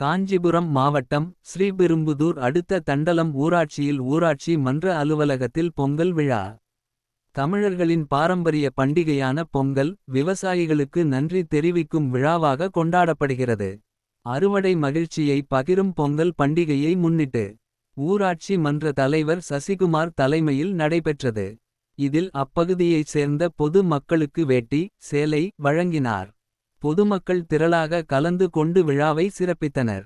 காஞ்சிபுரம் மாவட்டம் ஸ்ரீபெரும்புதூர் அடுத்த தண்டலம் ஊராட்சியில் ஊராட்சி மன்ற அலுவலகத்தில் பொங்கல் விழா. தமிழர்களின் பாரம்பரிய பண்டிகையான பொங்கல். விவசாயிகளுக்கு நன்றி தெரிவிக்கும் விழாவாக கொண்டாடப்படுகிறது. அறுவடை மகிழ்ச்சியை பகிரும் பொங்கல் பண்டிகையை முன்னிட்டு. ஊராட்சி மன்ற தலைவர் சசிகுமார் தலைமையில் நடைபெற்றது. இதில் அப்பகுதியைச் சேர்ந்த பொது மக்களுக்கு வேட்டி. சேலை வழங்கினார். பொதுமக்கள் திரளாக கலந்து கொண்டு விழாவை சிறப்பித்தனர்.